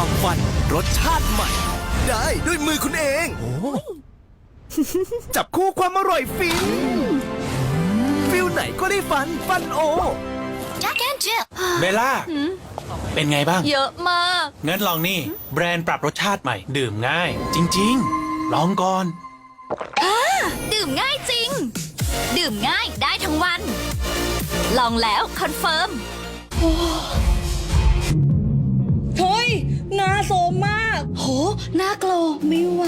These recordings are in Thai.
ความฟันรสชาติใหม่ ได้ด้วยมือคุณเอง จับคู่ความอร่อยฟิน ฟิลไหนก็ได้ฟัน ฟันโอ Jack and Jill เบลล่า เป็นไงบ้าง เยอะมาก งั้นลองนี่ แบรนด์ปรับรสชาติใหม่ ดื่มง่าย จริง ๆ ลองก่อน ดื่มง่ายจริง ดื่มง่ายได้ทั้งวัน ลองแล้วคอนเฟิร์ม น้าโกลว์ไม่ไหว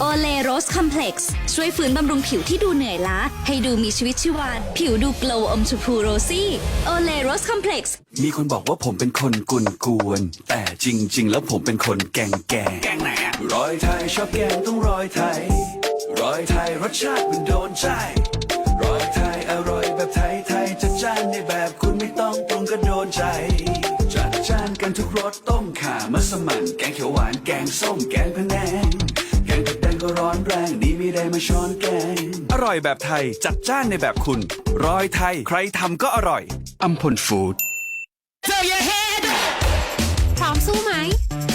โอเลโรสคอมเพล็กซ์ช่วยฟื้นบำรุงผิวที่ดูเหนื่อยล้า ให้ดูมีชีวิตชีวา ผิวดูโกลว์อมชมพูโรซี่โอเลโรสคอมเพล็กซ์มีคนบอกว่าผมเป็นคนกุนกวน แต่จริง ๆ แล้วผมเป็นคนแกงแกงแกงไหนอะรอยไทยชอบแกงต้องรอยไทย รอยไทยรสชาติมันโดนใจรอยไทยอร่อยแบบไทยไทยจัดจ้านในแบบคุณไม่ต้องปรุงก็โดนใจ จัดจ้านกันทุกรสต้มข่ามัสมั่นแกง เขียวหวานแกงส้มแกงพะแนงแกงเผ็ดแดงก็ร้อนแรงนี่ไม่ได้มาช้อนแกง อร่อยแบบไทยจัดจ้านในแบบคุณรอยไทยใครทำก็อร่อยอัมพลฟู้ดพร้อมสู้ไหม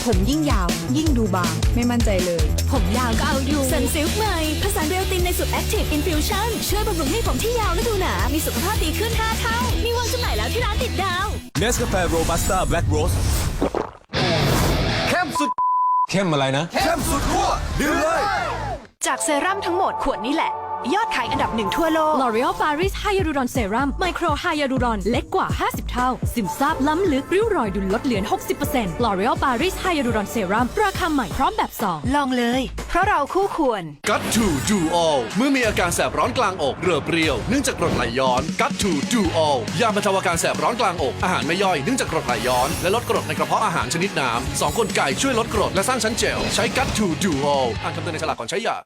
ผมยิ่งยาว ยิ่งดูบาง ไม่มั่นใจเลย ผมยาวก็เอาอยู่สันซิลค์ใหม่ผสานเรลตินในสูตร Active Infusion ช่วยบำรุงให้ผมที่ยาวและดูหนา มีสุขภาพดีขึ้น5เท่า มีวางจำหน่ายแล้วที่ร้านติดดาว เนสกาแฟโรบัสต้าแบล็กโรสเข้มสุด เข้มอะไรนะ เข้มสุดขั้วดื่มเลย จากเซรั่มทั้งหมดขวดนี้แหละ ยอดขายอันดับหนึ่งทั่วโลก L'Oreal Paris Hyaluron Serum Micro Hyaluron เล็กกว่า 50 เท่า ซึมซาบล้ำลึก ริ้วรอยดูลดเหลือน 60% L'Oreal Paris Hyaluron Serum ราคาใหม่พร้อมแบบ2ลองเลย เพราะเราคู่ควร กัตทูดูออลเมื่อมีอาการแสบร้อนกลางอกเรือเปรี้ยวเนื่องจากกรดไหลย้อนกัตทูดูออลยาบรรเทาอาการแสบร้อนกลางอกอาหารไม่ย่อยเนื่องจากกรดไหลย้อน และลดกรดในกระเพาะอาหารชนิดน้ำสองกลไกช่วยลดกรดและสร้างชั้นเจลใช้กัตทูดูออลอ่านคำเตือนในฉลากก่อนใช้ยา